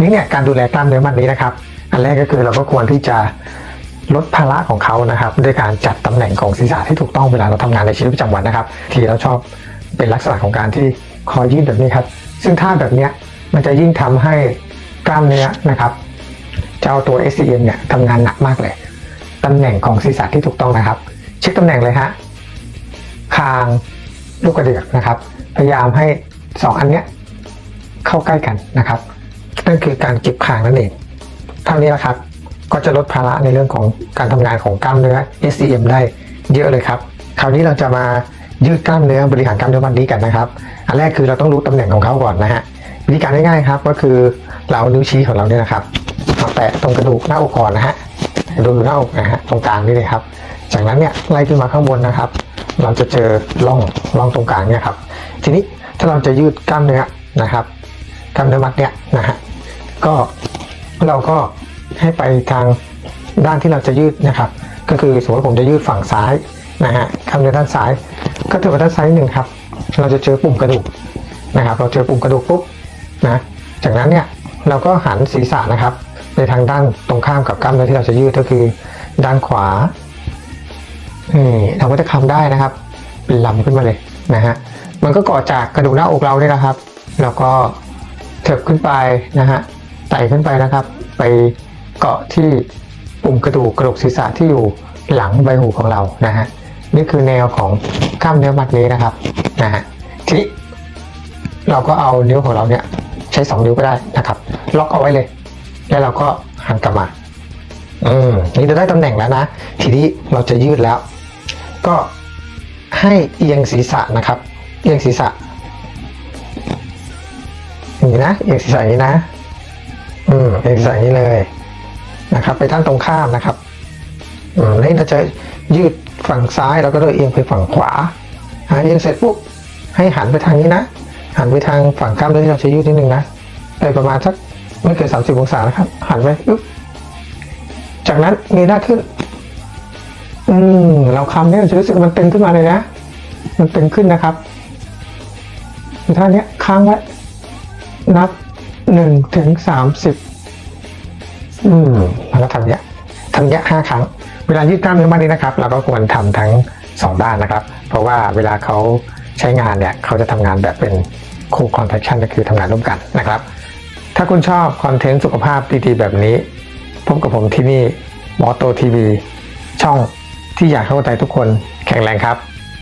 นี่เนี่ยการดูแลกล้ามเนื้อมัดนี้นะครับ อันแรกก็คือเราก็ควรที่จะลดภาระของเขานะครับด้วยการจัดตำแหน่งของศีรษะที่ถูกต้องเวลาเราทำงานในชีวิตประจำวันนะครับ ที่เราชอบเป็นลักษณะของการที่คอยยืดแบบนี้ครับ ซึ่งท่าแบบนี้มันจะยิ่งทำให้กล้ามเนื้อนะครับเจ้าตัว SCM เนี่ยทำงานหนักมากเลยตำแหน่งของศีรษะที่ถูกต้องนะครับ เช็คตำแหน่งเลยฮะคางลูกกระเดือกนะครับ พยายามให้สองอันเนี้ยเข้าใกล้กันนะครับ นั่นคือการเก็บคางนั่นเองเท่านี้แหละครับ ก็จะลดภาระในเรื่องของการทำงานของกล้ามเนื้อ SCM ได้เยอะเลยครับ คราวนี้เราจะมายืดกล้ามเนื้อบริหารกล้ามเนื้อวันนี้กันนะครับ อันแรกคือเราต้องรู้ตำแหน่งของเขาก่อนนะฮะวิธีการง่ายๆครับก็คือเราเอานิ้วชี้ของเราเนี่ยนะครับมาแตะตรงกระดูกหน้าอกก่อนนะฮะดูหน้าอกนะฮะตรงกลางนี่เลยครับ จากนั้นเนี่ยไล่ขึ้นมาข้างบนนะครับ เราจะเจอร่องร่องตรงกลางเนี่ยครับ ทีนี้ถ้าเราจะยืดกล้ามเนื้อนะครับกล้ามเนื้อมัดเนี่ยนะฮะ ก็เราก็ให้ไปทางด้านที่เราจะยืดนะครับ ก็คือสมมติผมจะยืดฝั่งซ้ายนะฮะกล้ามเนื้อด้านซ้าย ก็ถือว่าด้านซ้ายหนึ่งครับ เราจะเจอปุ่มกระดูกนะครับ เราเจอปุ่มกระดูกปุ๊บนะ จากนั้นเนี่ยเราก็หันศีรษะนะครับไปทางด้านตรงข้ามกับกล้ามเนื้อที่เราจะยืดก็คือด้านขวานี่เราก็จะคำได้นะครับ เป็นลำขึ้นมาเลยนะฮะ มันก็เกาะจากกระดูกหน้าอกเราเนี่ยนะครับ แล้วก็เถิบขึ้นไปนะฮะ ไต่ขึ้นไปนะครับ ไปเกาะที่ปุ่มกระดูกกระดูกศีรษะที่อยู่หลังใบหูของเรานะฮะนี่คือแนวของกล้ามเนื้อมัดนี้นะครับนะฮะทีนี้เราก็เอานิ้วของเราเนี่ยใช้สองนิ้วก็ได้นะครับ ล็อกเอาไว้เลย แล้วเราก็หันกลับมาอืมนี่จะได้ตำแหน่งแล้วนะ ทีนี้เราจะยืดแล้ว ก็ให้เอียงศีรษะนะครับ เอียงศีรษะอย่างนี้นะ เอียงศีรษะอย่างนี้นะ อืมเอียงศีรษะอย่างนี้เลยนะครับ ไปด้านตรงข้ามนะครับอืมนี่เราจะยืดฝั่งซ้ายแล้วก็เลยเอียงไปฝั่งขวาอ่าเอียงเสร็จปุ๊บให้หันไปทางนี้นะ หันไปทางฝั่งกล้ามเนื้อที่เราจะยืดนิดนึงนะไปประมาณสักไม่เกินสามสิบองศานะครับ หันไปปุ๊บจากนั้นเงยหน้าขึ้น อืมเราคำนี่ยจะรู้สึกมันเตึงขึ้นมาเลยนะ มันเตึงขึ้นนะครับท่านี้ค้างไว้นับ หนึ่งถึงสามสิบอืมแล้วก็ทำเนี้ยทำเนี้ยห้าครั้ง เวลายืดกล้ามเนื้อมัดนี้นะครับ เราก็ควรทำทั้งสองด้านนะครับ เพราะว่าเวลาเขาใช้งานเนี่ยเขาจะทำงานแบบเป็นคู่คอนแทคชั่นก็คือทำงานร่วมกันนะครับ ถ้าคุณชอบคอนเทนต์สุขภาพดีๆแบบนี้ พบกับผมที่นี่มอโตทีวีช่องที่อยากเข้าใจทุกคนแข็งแรงครับ